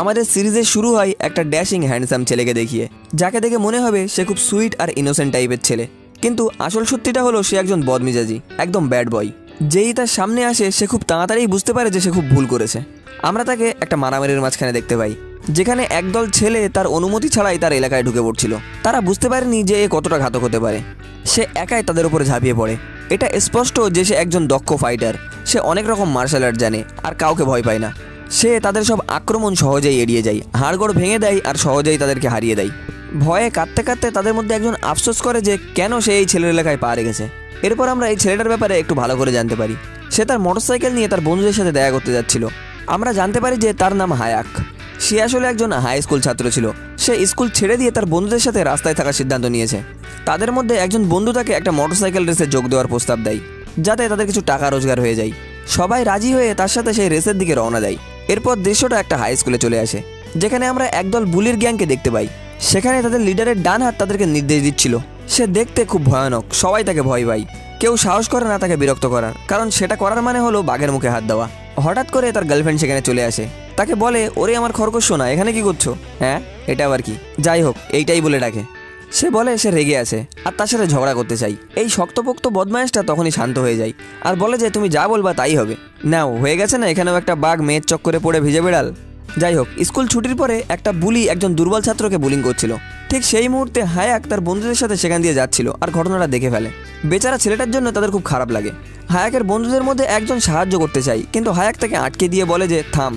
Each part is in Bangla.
আমাদের সিরিজের শুরু হয় একটা ড্যাশিং হ্যান্ডসাম ছেলেকে দেখিয়ে, যাকে দেখে মনে হবে সে খুব সুইট আর ইনোসেন্ট টাইপের ছেলে। কিন্তু আসল সত্যিটা হলো সে একজন বদমিজাজি, একদম ব্যাড বয় যেই তার সামনে আসে, সে খুব তাড়াতাড়ি বুঝতে পারে যে সে খুব ভুল করেছে। আমরা তাকে একটা মারামারির মাঝখানে দেখতে পাই, যেখানে একদল ছেলে তার অনুমতি ছাড়াই তার এলাকায় ঢুকে পড়ছিল। তারা বুঝতে পারেনি যে এ কতটা ঘাতক হতে পারে। সে একাই তাদের উপরে ঝাঁপিয়ে পড়ে। এটা স্পষ্ট যে সে একজন দক্ষ ফাইটার সে অনেক রকম মার্শাল আর্ট জানে, আর কাউকে ভয় পায় না। সে তাদের সব আক্রমণ সহজেই এড়িয়ে যায়, হাড়গড় ভেঙে দেয় আর সহজেই তাদেরকে হারিয়ে দেয়। ভয়ে কাঁদতে কাঁদতে তাদের মধ্যে একজন আফসোস করে যে কেন সে এই ছেলের এলাকায় পা রেখেছে। এরপর আমরা এই ছেলেটার ব্যাপারে একটু ভালো করে জানতে পারি। সে তার মোটরসাইকেল নিয়ে তার বন্ধুদের সাথে দেখা করতে যাচ্ছিল। আমরা জানতে পারি যে তার নাম হায়াক। সে আসলে একজন হাই স্কুল ছাত্র ছিল। সে স্কুল ছেড়ে দিয়ে তার বন্ধুদের সাথে রাস্তায় থাকার সিদ্ধান্ত নিয়েছে। তাদের মধ্যে একজন বন্ধু তাকে একটা মোটরসাইকেল রেসে যোগ দেওয়ার প্রস্তাব দেয়, যাতে তাদের কিছু টাকা রোজগার হয়ে যায়। সবাই রাজি হয়ে তার সাথে সেই রেসের দিকে রওনা দেয়। এরপর দৃশ্যটা একটা হাই স্কুলে চলে আসে, যেখানে আমরা একদল বুলির গ্যাংকে দেখতে পাই। সেখানে তাদের লিডারের ডান হাত তাদেরকে নির্দেশ দিচ্ছিল। সে দেখতে খুব ভয়ানক, সবাই তাকে ভয় পায়। কেউ সাহস করে না তাকে বিরক্ত করার, কারণ সেটা করার মানে হলো বাঘের মুখে হাত দেওয়া। হঠাৎ করে তার গার্লফ্রেন্ড সেখানে চলে আসে। তাকে বলে, ওরে, আমার খরগোশ শোনা, এখানে কি করছ? হ্যাঁ এটা আবার কি? যাই হোক, এইটাই বলে ডাকে। সে বলে, সে রেগে আছে, আর তার সাথে ঝগড়া করতে চাই। এই শক্তপোক্ত বদমাইশটা তখনই শান্ত হয়ে যায়, আর বলে যে, তুমি যা বলবা তাই হবে। নাও, হয়ে গেছে না এখানেও একটা বাঘ মেয়ের চক্করে পড়ে ভিজে বেড়াল। যাই হোক, স্কুল ছুটির পরে একটা বুলি একজন দুর্বল ছাত্রকে বুলিং করছিল। ঠিক সেই মুহূর্তে হায়াক তার বন্ধুদের সাথে সেখান দিয়ে যাচ্ছিল আর ঘটনাটা দেখে ফেলে। বেচারা ছেলেটার জন্য তাদের খুব খারাপ লাগে। হায়াকের বন্ধুদের মধ্যে একজন সাহায্য করতে চাই, কিন্তু হায়াক তাকে আটকে দিয়ে বলে যে, থাম,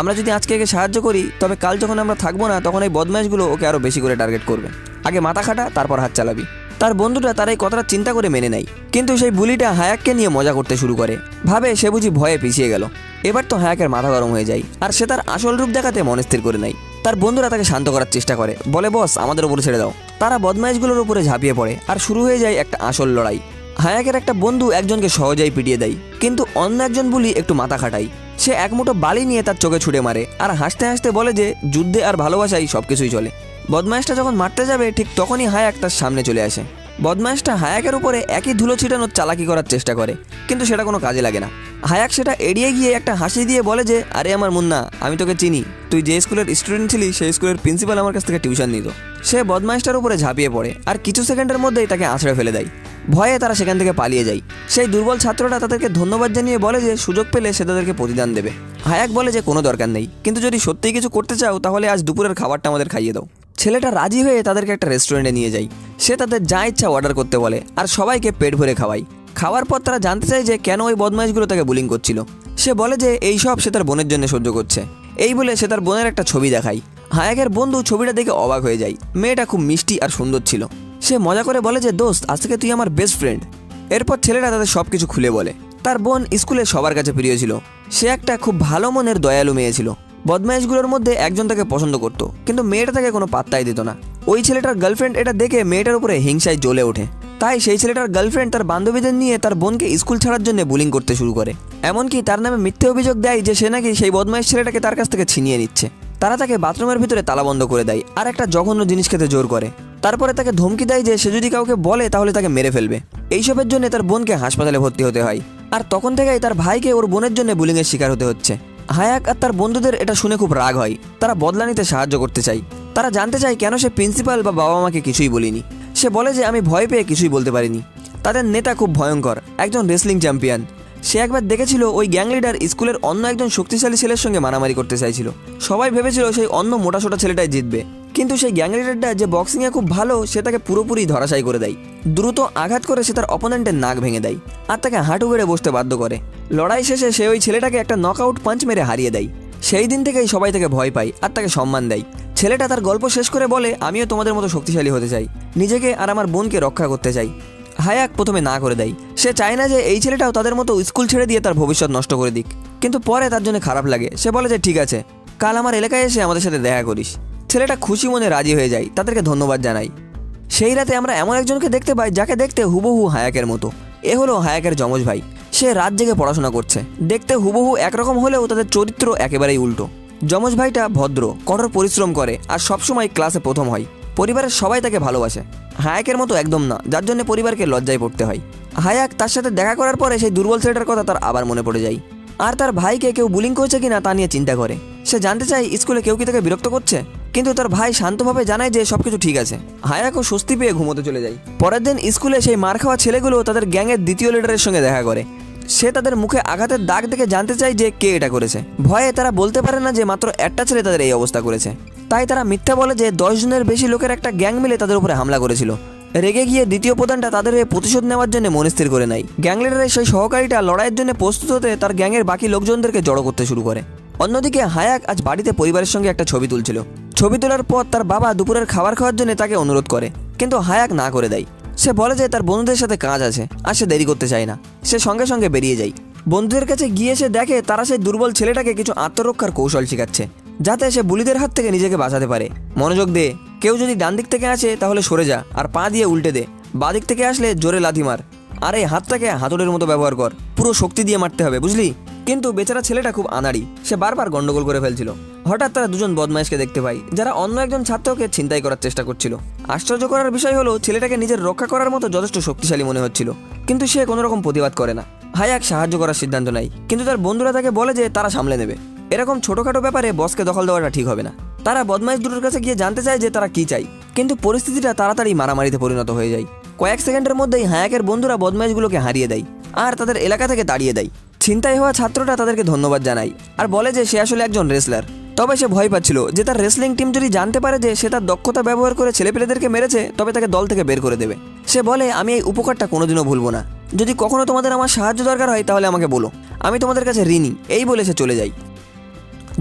আমরা যদি আজকে একে সাহায্য করি, তবে কাল যখন আমরা থাকব না, তখন এই বদমাইশগুলো ওকে আরও বেশি করে টার্গেট করবে। আগে মাথা খাটা, তারপর হাত চালাবি। তার বন্ধুটা তার এই কথাটা চিন্তা করে মেনে নেয়। কিন্তু সেই বুলিটা হায়াককে নিয়ে মজা করতে শুরু করে। ভাবে সে বুঝি ভয়ে পিছিয়ে গেল। এবার তো হায়াকের মাথা গরম হয়ে যায়। আর সে তার আসল রূপ দেখাতে মনস্থির করে নেয়। তার বন্ধুরা তাকে শান্ত করার চেষ্টা করে। বলে, বস, আমাদের উপরে ছেড়ে দাও। তারা বদমাইশগুলোর উপরে ঝাঁপিয়ে পড়ে আর শুরু হয়ে যায় একটা আসল লড়াই। হায়াকের একটা বন্ধু একজনকে সহজেই পিটিয়ে দেয়। কিন্তু অন্য একজন বুলি একটু মাথা খাটায়। সে এক মুঠো বালি নিয়ে তার চোখে ছুড়ে মারে। আর হাসতে হাসতে বলে যে, যুদ্ধে আর ভালোবাসাই সব কিছুই চলে। বদমাইশটা যখন মারতে যাবে, ঠিক তখনই হায়াক তার সামনে চলে আসে। বদমাইশটা হায়াকের উপরে একই ধুলো ছিটানোর চালাকি করার চেষ্টা করে, কিন্তু সেটা কোনো কাজে লাগে না। হায়াক সেটা এড়িয়ে গিয়ে একটা হাসি দিয়ে বলে যে, আরে আমার মুন্না, আমি তোকে চিনি। তুই যে স্কুলের স্টুডেন্ট ছিলি, সেই স্কুলের প্রিন্সিপাল আমার কাছ থেকে টিউশন নিত। সে বদমাইশটার উপরে ঝাঁপিয়ে পড়ে আর কিছু সেকেন্ডের মধ্যেই তাকে আছড়ে ফেলে দেয়। ভয়ে তারা সেখান থেকে পালিয়ে যায়। সেই দুর্বল ছাত্রটা তাদেরকে ধন্যবাদ জানিয়ে বলে যে, সুযোগ পেলে সে তাদেরকে প্রতিদান দেবে। হায়াক বলে যে, কোনো দরকার নেই। কিন্তু যদি সত্যিই কিছু করতে চাও, তাহলে আজ দুপুরের খাবারটা আমাদের খাইয়ে দাও। ছেলেটা রাজি হয়ে তাদেরকে একটা রেস্টুরেন্টে নিয়ে যায়। সে তাদের যা ইচ্ছা অর্ডার করতে বলে আর সবাইকে পেট ভরে খাওয়ায়। খাওয়ার পর তারা জানতে চায় যে কেন ওই বদমাইশগুলো তাকে বুলিং করছিল। সে বলে যে এই সব সে তার বোনের জন্য সহ্য করছে। এই বলে সে তার বোনের একটা ছবি দেখায়। হায়াকের বন্ধু ছবিটা দেখে অবাক হয়ে যায়। মেয়েটা খুব মিষ্টি আর সুন্দর ছিল। সে মজা করে বলে যে, দোস্ত, আজ থেকে তুই আমার বেস্ট ফ্রেন্ড এরপর ছেলেটা তাদের সব কিছু খুলে বলে। তার বোন স্কুলে সবার কাছে প্রিয় ছিল। সে একটা খুব ভালো মনের দয়ালু মেয়ে ছিল। বদমাইশগুলোর মধ্যে একজন তাকে পছন্দ করতো, কিন্তু মেয়েটা তাকে কোনো পাত্তাই দিত না। ওই ছেলেটার গার্লফ্রেন্ড এটা দেখে মেয়েটার উপরে হিংসায় জ্বলে ওঠে। তাই সেই ছেলেটার গার্লফ্রেন্ড তার বান্ধবীদের নিয়ে তার বোনকে স্কুল ছাড়ার জন্য বুলিং করতে শুরু করে। এমনকি তার নামে মিথ্যে অভিযোগ দেয় যে সে নাকি সেই বদমাইশ ছেলেটাকে তার কাছ থেকে ছিনিয়ে নিচ্ছে। তারা তাকে বাথরুমের ভিতরে তালাবন্ধ করে দেয় আর একটা জঘন্য জিনিস খেতে জোর করে। তারপরে তাকে ধমকি দেয় যে সে যদি কাউকে বলে তাহলে তাকে মেরে ফেলবে। এইসবের জন্য তার বোনকে হাসপাতালে ভর্তি হতে হয়। আর তখন থেকেই তার ভাইকে ওর বোনের জন্য বুলিংয়ের শিকার হতে হচ্ছে। হায়াক আর তার বন্ধুদের এটা শুনে খুব রাগ হয়। তারা বদলা নিতে সাহায্য করতে চায়। তারা জানতে চায় কেন সে প্রিন্সিপাল বা বাবা মাকে কিছুই বলিনি। সে বলে যে আমি ভয় পেয়ে কিছুই বলতে পারিনি। তাদের নেতা খুব ভয়ঙ্কর, একজন রেসলিং চ্যাম্পিয়ন। সে একবার দেখেছিল ওই গ্যাং লিডার স্কুলের অন্য একজন শক্তিশালী ছেলের সঙ্গে মারামারি করতে চাইছিল। সবাই ভেবেছিল সেই অন্য মোটাসোটা ছেলেটাই জিতবে। কিন্তু সেই গ্যাং লিডারটা যে বক্সিংয়ে খুব ভালো, সে তাকে পুরোপুরি ধরাশায়ী করে দেয়। দ্রুত আঘাত করে সে তার অপোনেন্টের নাক ভেঙে দেয় আর তাকে হাঁটু বেড়ে বসতে বাধ্য করে। লড়াই শেষে সে ওই ছেলেটাকে একটা নকআউট পাঞ্চ মেরে হারিয়ে দেয়। সেই দিন থেকেই সবাই তাকে ভয় পায় আর তাকে সম্মান দেয়। ছেলেটা তার গল্প শেষ করে বলে, আমিও তোমাদের মতো শক্তিশালী হতে চাই। নিজেকে আর আমার বোনকে রক্ষা করতে চাই। হায়াক প্রথমে না করে দেয়। সে চায় না যে এই ছেলেটাও তাদের মতো স্কুল ছেড়ে দিয়ে তার ভবিষ্যৎ নষ্ট করে দিক। কিন্তু পরে তার জন্য খারাপ লাগে। সে বলে যে, ঠিক আছে, কাল আমার এলাকায় এসে আমাদের সাথে দেখা করিস। ছেলেটা খুশি মনে রাজি হয়ে যায়, তাদেরকে ধন্যবাদ জানাই। সেই রাতে আমরা এমন একজনকে দেখতে পাই, যাকে দেখতে হুবহু হায়াকের মতো। এ হলো হায়াকের যমজ ভাই। সে রাত জেগে পড়াশোনা করছে। দেখতে হুবহু একরকম হলেও তাদের চরিত্র একেবারেই উল্টো। যমজ ভাইটা ভদ্র, কঠোর পরিশ্রম করে আর সবসময় ক্লাসে প্রথম হয়। পরিবারের সবাই তাকে ভালোবাসে। হায়াকের মতো একদম না, যার জন্য পরিবারকে লজ্জায় পড়তে হয়। হায়াক তার সাথে দেখা করার পরে সেই দুর্বল ছেলেটার কথা তার আবার মনে পড়ে যায়। আর তার ভাইকে কেউ বুলিং করছে কিনা তা নিয়ে চিন্তা করে। সে জানতে চায়, স্কুলে কেউ কি তাকে বিরক্ত করছে? কিন্তু তার ভাই শান্তভাবে জানায় যে সবকিছু ঠিক আছে। হায়াকও স্বস্তি পেয়ে ঘুমোতে চলে যায়। পরের দিন স্কুলে সেই মার খাওয়া ছেলেগুলো তাদের গ্যাংয়ের দ্বিতীয় লিডারের সঙ্গে দেখা করে। সে তাদের মুখে আঘাতের দাগ দেখে জানতে চায় যে কে এটা করেছে। ভয়ে তারা বলতে পারে না যে মাত্র একটা ছেলে তাদের এই অবস্থা করেছে। তাই তারা মিথ্যা বলে যে দশ জনের বেশি লোকের একটা গ্যাং মিলে তাদের উপরে হামলা করেছিল। রেগে গিয়ে দ্বিতীয় প্রধানটা তাদের হয়ে প্রতিশোধ নেওয়ার জন্য মনস্থির করে নেয়। গ্যাং লিডারের সেই সহকারীটা লড়াইয়ের জন্য প্রস্তুত হতে তার গ্যাংয়ের বাকি লোকজনদেরকে জড়ো করতে শুরু করে। অন্যদিকে হায়াক আজ বাড়িতে পরিবারের সঙ্গে একটা ছবি তুলছিল। ছবি তোলার পর তার বাবা দুপুরের খাবার খাওয়ার জন্য তাকে অনুরোধ করে, কিন্তু হায়াক না করে দেয়। সে বলে যে তার বন্ধুদের সাথে কাজ আছে, আর সে দেরি করতে চায় না। সে সঙ্গে সঙ্গে বেরিয়ে যায়। বন্ধুদের কাছে গিয়ে সে দেখে তারা সেই দুর্বল ছেলেটাকে কিছু আত্মরক্ষার কৌশল শেখাচ্ছে। যাতে সে বুলিদের হাত থেকে নিজেকে বাঁচাতে পারে। মনোযোগ দে। কেউ যদি ডান দিক থেকে আসে, তাহলে সরে যা আর পা দিয়ে উল্টে দে। বাঁ দিক থেকে আসলে জোরে লাথি মার। আর এই হাতটাকে হাতুড়ের মতো ব্যবহার কর। পুরো শক্তি দিয়ে মারতে হবে, বুঝলি? কিন্তু বেচারা ছেলেটা খুব আনাড়ি। সে বারবার গন্ডগোল করে ফেলছিল। হঠাৎ তারা দুজন বদমাইশকে দেখতে পাই যারা অন্য একজন ছাত্রকে ছিনতাই করার চেষ্টা করছিল। আশ্চর্য করার বিষয় হলো, ছেলেটাকে নিজের রক্ষা করার মতো যথেষ্ট শক্তিশালী মনে হচ্ছিল। কিন্তু সে কোনো রকম প্রতিবাদ করে না। হায়াক সাহায্য করার সিদ্ধান্ত নেয়। কিন্তু তার বন্ধুরা তাকে বলে যে তারা সামলে নেবে। এরকম ছোটখাটো ব্যাপারে বসকে দখল দেওয়াটা ঠিক হবে না। তারা বদমাইশ দুটোর কাছে গিয়ে জানতে চায় যে তারা কি চাই কিন্তু পরিস্থিতিটা তাড়াতাড়ি মারামারিতে পরিণত হয়ে যায়। কয়েক সেকেন্ডের মধ্যেই হায়াকের বন্ধুরা বদমাইশগুলোকে হারিয়ে দেয় আর তাদের এলাকা থেকে তাড়িয়ে দেয়। ছিনতাই হওয়া ছাত্রটা তাদেরকে ধন্যবাদ জানায় আর বলে যে সে আসলে একজন রেসলার তবে সে ভয় পাচ্ছিল যে তার রেসলিং টিম যদি জানতে পারে যে সে তার দক্ষতা ব্যবহার করে ছেলেপেলেদেরকে মেরেছে, তবে তাকে দল থেকে বের করে দেবে। সে বলে, আমি এই উপকারটা কোনোদিনও ভুলবো না। যদি কখনো তোমাদের আমার সাহায্য দরকার হয়, তাহলে আমাকে বলো। আমি তোমাদের কাছে ঋণী। এই বলে সে চলে যায়।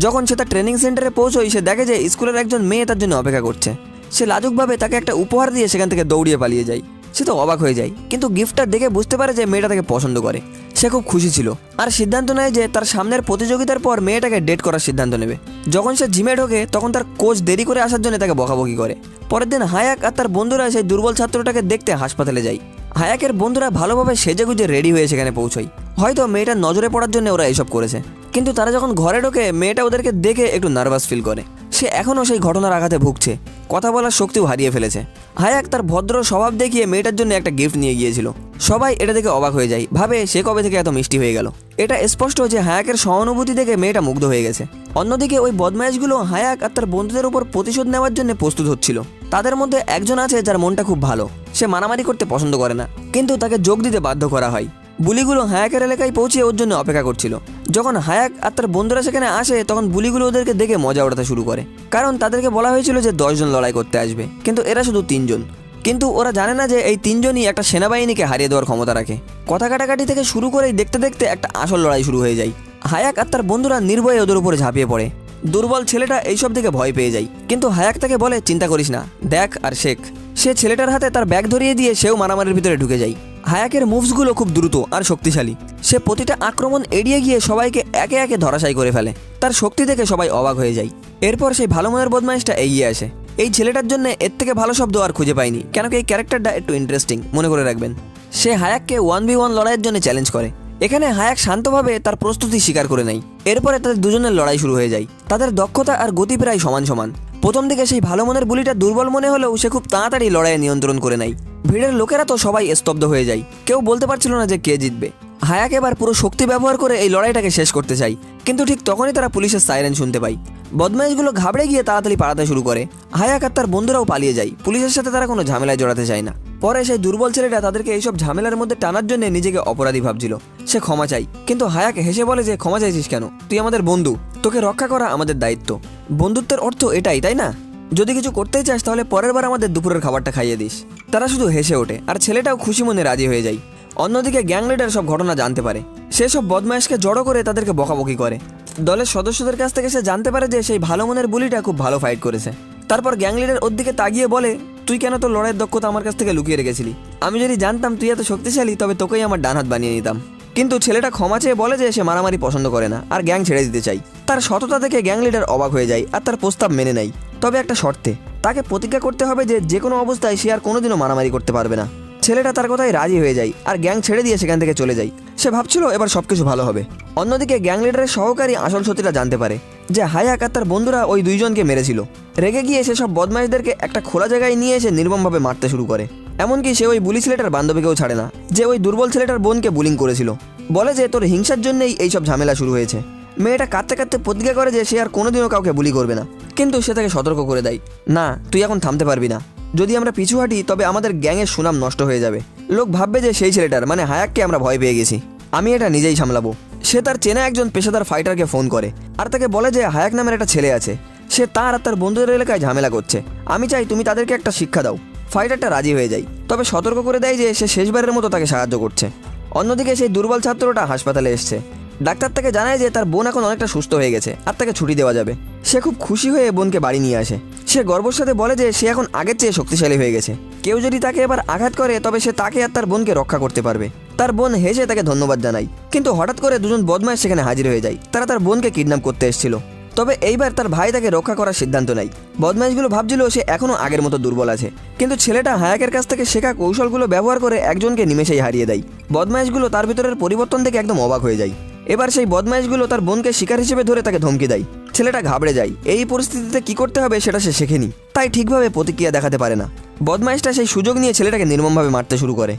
যখন সে তার ট্রেনিং সেন্টারে পৌঁছয়, সে দেখে যে স্কুলের একজন মেয়ে তার জন্য অপেক্ষা করছে। সে লাজুকভাবে তাকে একটা উপহার দিয়ে সেখান থেকে দৌড়িয়ে পালিয়ে যায়। সে তো অবাক হয়ে যায়, কিন্তু গিফটটা দেখে বুঝতে পারে যে মেয়েটা তাকে পছন্দ করে। সে খুব খুশি ছিল আর সিদ্ধান্ত নেয় যে তার সামনের প্রতিযোগিতার পর মেয়েটাকে ডেট করার সিদ্ধান্ত নেবে। যখন সে জিমে ঢোকে, তখন তার কোচ দেরি করে আসার জন্য তাকে বকাবকি করে। পরের দিন হায়াক আর তার বন্ধুরা সেই দুর্বল ছাত্রটাকে দেখতে হাসপাতালে যায়। হায়াকের বন্ধুরা ভালোভাবে সেজেগুজে রেডি হয়ে সেখানে পৌঁছয়। হয়তো মেয়েটার নজরে পড়ার জন্য ওরা এসব করেছে। কিন্তু তারা যখন ঘরে ঢোকে, মেয়েটা ওদেরকে দেখে একটু নার্ভাস ফিল করে। সে এখনও সেই ঘটনার আঘাতে ভুগছে। কথা বলার শক্তিও হারিয়ে ফেলেছে। হায়াক তার ভদ্র স্বভাব দেখিয়ে মেয়েটার জন্য একটা গিফট নিয়ে গিয়েছিল। সবাই এটা দেখে অবাক হয়ে যায়। ভাবে, সে কবে থেকে এত মিষ্টি হয়ে গেল? এটা স্পষ্ট যে হায়াকের সহানুভূতি দেখে মেয়েটা মুগ্ধ হয়ে গেছে। অন্যদিকে ওই বদমাইশগুলো হায়াক আর তার বন্ধুদের উপর প্রতিশোধ নেওয়ার জন্য প্রস্তুত হচ্ছিল। তাদের মধ্যে একজন আছে যার মনটা খুব ভালো। সে মারামারি করতে পছন্দ করে না। কিন্তু তাকে যোগ দিতে বাধ্য করা হয়। বুলিগুলো হায়াকের এলাকায় পৌঁছে ওর জন্য অপেক্ষা করছিল। যখন হায়াক আর তার বন্ধুরা সেখানে আসে, তখন বুলিগুলো ওদেরকে দেখে মজা ওঠাতে শুরু করে। কারণ তাদেরকে বলা হয়েছিল যে দশজন লড়াই করতে আসবে। কিন্তু এরা শুধু তিনজন কিন্তু ওরা জানে না যে এই তিনজনই একটা সেনাবাহিনীকে হারিয়ে দেওয়ার ক্ষমতা রাখে। কথা কাটাকাটি থেকে শুরু করেই দেখতে দেখতে একটা আসল লড়াই শুরু হয়ে যায়। হায়াক আর তার বন্ধুরা নির্ভয়ে ওদের উপরে ঝাঁপিয়ে পড়ে। দুর্বল ছেলেটা এইসব দিকে ভয় পেয়ে যায়। কিন্তু হায়াক তাকে বলে, চিন্তা করিস না। দেখ আর শেখ। সে ছেলেটার হাতে তার ব্যাগ ধরিয়ে দিয়ে সেও মারামারির ভিতরে ঢুকে যায়। হায়াকের মুভসগুলো খুব দ্রুত আর শক্তিশালী। সে প্রতিটা আক্রমণ এড়িয়ে গিয়ে সবাইকে একে একে ধরাশায়ী করে ফেলে। তার শক্তি দেখে সবাই অবাক হয়ে যায়। এরপর সেই ভালো মনের বদমাইশটা এগিয়ে আসে। এই ছেলেটার জন্য এর থেকে ভালো শব্দ আর খুঁজে পাইনি কেন কি এই ক্যারেক্টারটা একটু ইন্টারেস্টিং মনে করে রাখবেন। সে হায়াককে ওয়ান বি ওয়ান লড়াইয়ের জন্য চ্যালেঞ্জ করে। এখানে হায়াক শান্তভাবে তার প্রস্তুতি স্বীকার করে নেয়। এরপরে তাদের দুজনের লড়াই শুরু হয়ে যায়। তাদের দক্ষতা আর গতি প্রায় সমান সমান। প্রথম দিকে সেই ভালো মনের বুলিটা দুর্বল মনে হলেও সে খুব তাড়াতাড়ি লড়াইয়ে নিয়ন্ত্রণ করে নেয়। ভিড়ের লোকেরা তো সবাই স্তব্ধ হয়ে যায়। কেউ বলতে পারছিল না যে কে জিতবে। হায়াক এবার পুরো শক্তি ব্যবহার করে এই লড়াইটাকে শেষ করতে চাই। কিন্তু ঠিক তখনই তারা পুলিশের সাইরেন শুনতে পায়। বদমাইশগুলো ঘাবড়ে গিয়ে তাড়াতাড়ি পালাতে শুরু করে। হায়াক আর তার বন্ধুরাও পালিয়ে যায়। পুলিশের সাথে তারা কোনো ঝামেলায় জড়াতে চায় না। পরে সেই দুর্বল ছেলেটা তাদেরকে এইসব ঝামেলার মধ্যে টানার জন্য নিজেকে অপরাধী ভাবছিল। সে ক্ষমা চাই কিন্তু হায়াক হেসে বলে যে, ক্ষমা চাইছিস কেন? তুই আমাদের বন্ধু। তোকে রক্ষা করা আমাদের দায়িত্ব। বন্ধুত্বের অর্থ এটাই, তাই না? যদি কিছু করতেই চাস তাহলে পরের বার আমাদের দুপুরের খাবারটা খাইয়ে দিস। তারা শুধু হেসে ওঠে। আর ছেলেটাও খুশি মনে রাজি হয়ে যায়। অন্যদিকে গ্যাং লিডার সব ঘটনা জানতে পারে। সে সব বদমাইশকে জড়ো করে তাদেরকে বকাবকি করে। দলের সদস্যদের কাছ থেকে সে জানতে পারে যে সেই ভালো মনের বুলিটা খুব ভালো ফাইট করেছে। তারপর গ্যাং লিডার ওর দিকে তাগিয়ে বলে, তুই কেন তোর লড়াইয়ের দক্ষতা আমার কাছ থেকে লুকিয়ে রেখেছিলি? আমি যদি জানতাম তুই এত শক্তিশালী, তবে তোকেই আমার ডান হাত বানিয়ে নিতাম। কিন্তু ছেলেটা ক্ষমা চেয়ে বলে যে সে মারামারি পছন্দ করে না, আর গ্যাং ছেড়ে দিতে চাই। তার সততা দেখে গ্যাং লিডার অবাক হয়ে যায়, আর তার প্রস্তাব মেনে নেয়। তবে একটা শর্তে, তাকে প্রতিজ্ঞা করতে হবে যে যে কোনো অবস্থায় সে আর কোনোদিনও মারামারি করতে পারবে না। ছেলেটা তার কথায় রাজি হয়ে যায় আর গ্যাং ছেড়ে দিয়ে সেখান থেকে চলে যায়। সে ভাবছিল এবার সবকিছু ভালো হবে। অন্যদিকে গ্যাং লিডারের সহকারী আসল সত্যিটা জানতে পারে যে হায়াক আর তার বন্ধুরা ওই দুইজনকে মেরেছিল। রেগে গিয়ে সেসব বদমাইশদেরকে একটা খোলা জায়গায় নিয়ে এসে নির্মমভাবে মারতে শুরু করে। এমনকি সে ওই বুলি ছেলেটার বান্ধবীকেও ছাড়ে না, যে ওই দুর্বল ছেলেটার বোনকে বুলিং করেছিল। বলে যে, তোর হিংসার জন্যই এইসব ঝামেলা শুরু হয়েছে। মেয়েটা কাঁদতে কাঁদতে প্রতিজ্ঞা করে যে সে আর কোনোদিনও কাউকে বুলি করবে না। কিন্তু সে তাকে সতর্ক করে দেয়, না, তুই এখন থামতে পারবি না। যদি আমরা পিছু হাঁটি, তবে আমাদের গ্যাংয়ের সুনাম নষ্ট হয়ে যাবে। লোক ভাববে যে সেই ছেলেটার মানে হায়াককে আমরা ভয় পেয়ে গেছি। আমি এটা নিজেই সামলাবো। সে তার চেনা একজন পেশাদার ফাইটারকে ফোন করে। আর তাকে বলে যে হায়াক নামের একটা ছেলে আছে। সে তার আর তার বন্ধুদের এলাকায় ঝামেলা করছে। আমি চাই তুমি তাদেরকে একটা শিক্ষা দাও। ফাইটারটা রাজি হয়ে যায়। তবে সতর্ক করে দেয় যে সে শেষবারের মতো তাকে সাহায্য করছে। অন্যদিকে সেই দুর্বল ছাত্রটা হাসপাতালে এসছে। ডাক্তার তাকে জানায় যে তার বোন এখন অনেকটা সুস্থ হয়ে গেছে আর তাকে ছুটি দেওয়া যাবে। সে খুব খুশি হয়ে বোনকে বাড়ি নিয়ে আসে। সে গর্বর সাথে বলে যে সে এখন আগের চেয়ে শক্তিশালী হয়ে গেছে। কেউ যদি তাকে এবার আঘাত করে, তবে সে তাকে আর তার বোনকে রক্ষা করতে পারবে। তার বোন হেসে তাকে ধন্যবাদ জানায়। কিন্তু হঠাৎ করে দুজন বদমাশ সেখানে হাজির হয়ে যায়। তারা তার বোনকে কিডন্যাপ করতে এসেছিল। তবে এইবার তার ভাই তাকে রক্ষা করার সিদ্ধান্ত নেয়। বদমাইশগুলো ভাবছিল সে এখনও আগের মতো দুর্বল আছে। কিন্তু ছেলেটা হায়াকের কাছ থেকে শেখা কৌশলগুলো ব্যবহার করে একজনকে নিমেষেই হারিয়ে দেয়। বদমাইশগুলো তার ভিতরের পরিবর্তন দেখে একদম অবাক হয়ে যায়। এবার সেই বদমাইশগুলো তার বোনকে শিকার হিসেবে ধরে তাকে ধমকি দেয়। ছেলেটা ঘাবড়ে যায়। এই পরিস্থিতিতে কি করতে হবে সেটা সে শেখেনি। তাই ঠিকভাবে প্রতিক্রিয়া দেখাতে পারে না। বদমাইশটা সেই সুযোগ নিয়ে ছেলেটাকে নির্মমভাবে মারতে শুরু করে।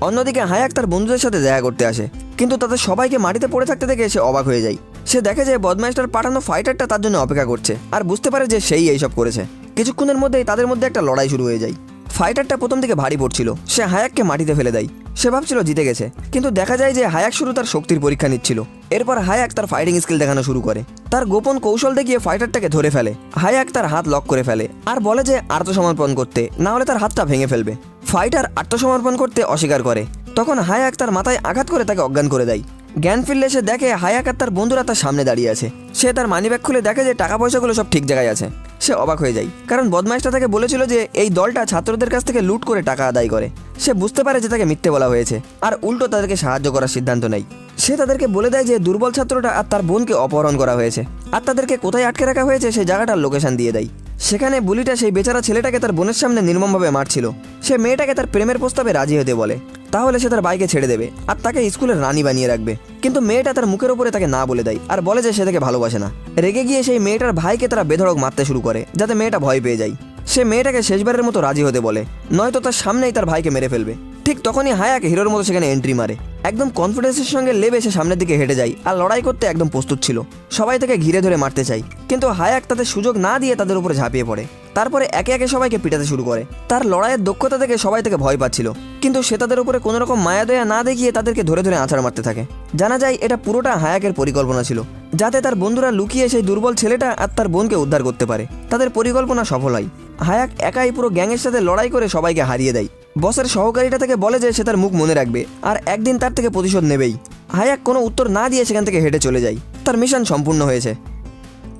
অন্যদিকে হায়াক তার বন্ধুদের সাথে দেখা করতে আসে। কিন্তু তাদের সবাইকে মাটিতে পড়ে থাকতে দেখে সে অবাক হয়ে যায়। সে দেখে যে বদমাইশটার পাঠানো ফাইটারটা তার জন্য অপেক্ষা করছে আর বুঝতে পারে যে সেই এইসব করেছে। কিছুক্ষণের মধ্যেই তাদের মধ্যে একটা লড়াই শুরু হয়ে যায়। ফাইটারটা প্রথম দিকে ভারী পড়ছিল। সে হায়াককে মাটিতে ফেলে দেয়। সে ভাবছিল জিতে গেছে, কিন্তু দেখা যায় যে হায়াক শুরু তার শক্তির পরীক্ষা নিচ্ছিল। এরপর হায়াক তার ফাইটিং স্কিল দেখানো শুরু করে। তার গোপন কৌশল দেখিয়ে ফাইটারটাকে ধরে ফেলে। হায়াক তার হাত লক করে ফেলে আর বলে যে আত্মসমর্পণ করতে, না হলে তার হাতটা ভেঙে ফেলবে। ফাইটার আত্মসমর্পণ করতে অস্বীকার করে। তখন হায়াক তার মাথায় আঘাত করে তাকে অজ্ঞান করে দেয়। জ্ঞান ফিরলে সে দেখে হায়াক আর তার বন্ধুরা তার সামনে দাঁড়িয়ে আছে। সে তার মানিব্যাগ খুলে দেখে যে টাকা পয়সাগুলো সব ঠিক জায়গায় আছে। সে অবাক হয়ে যায়, কারণ বদমাইশটা তাকে বলেছিল যে এই দলটা ছাত্রদের কাছ থেকে লুট করে টাকা আদায় করে। সে বুঝতে পারে যে তাকে মিথ্যে বলা হয়েছে, আর উল্টো তাদেরকে সাহায্য করার সিদ্ধান্ত নেয়। সে তাদেরকে বলে দেয় যে দুর্বল ছাত্রটা আর তার বোনকে অপহরণ করা হয়েছে, আর তাদেরকে কোথায় আটকে রাখা হয়েছে সেই জায়গাটার লোকেশন দিয়ে দেয়। সেখানে বুলিটা সেই বেচারা ছেলেটাকে তার বোনের সামনে নির্মমভাবে মারছিল। সে মেয়েটাকে তার প্রেমের প্রস্তাবে রাজি হতে বলে। তাহলে সে তার বাইকে ছেড়ে দেবে আর তাকে স্কুলের রানী বানিয়ে রাখবে। কিন্তু মেয়েটা তার মুখের ওপরে তাকে না বলে দেয় আর বলে যে সে তাকে ভালোবাসে না। রেগে গিয়ে সেই মেয়েটার ভাইকে তারা বেধড়ক মারতে শুরু করে, যাতে মেয়েটা ভয় পেয়ে যায়। সে মেয়েটাকে শেষবারের মতো রাজি হতে বলে, নয়তো তার সামনেই তার ভাইকে মেরে ফেলবে। ঠিক তখনই হায়াক হিরোর মতো সেখানে এন্ট্রি মারে। একদম কনফিডেন্সের সঙ্গে লেবে সে সামনের দিকে হেঁটে যায় আর লড়াই করতে একদম প্রস্তুত ছিল। সবাই তাকে ঘিরে ধরে মারতে চাই কিন্তু হায়াক তাদের সুযোগ না দিয়ে তাদের উপরে ঝাঁপিয়ে পড়ে। তারপরে একে একে সবাইকে পিটাতে শুরু করে। তার লড়াইয়ের দক্ষতা থেকে সবাই তাকে ভয় পাচ্ছিল। কিন্তু সে তাদের উপরে কোনো রকম মায়াদয়া না দেখিয়ে তাদেরকে ধরে ধরে আছাড় মারতে থাকে। জানা যায় এটা পুরোটা হায়াকের পরিকল্পনা ছিল, যাতে তার বন্ধুরা লুকিয়ে সেই দুর্বল ছেলেটা আর তার বোনকে উদ্ধার করতে পারে। তাদের পরিকল্পনা সফল হয়। হায়াক একাই পুরো গ্যাংয়ের সাথে লড়াই করে সবাইকে হারিয়ে দেয়। বসের সহকারীটা থেকে বলে যে সে তার মুখ মনে রাখবে, আর একদিন তার থেকে প্রতিশোধ নেবেই। হায়াক কোনো উত্তর না দিয়ে সেখান থেকে হেঁটে চলে যায়। তার মিশন সম্পূর্ণ হয়েছে।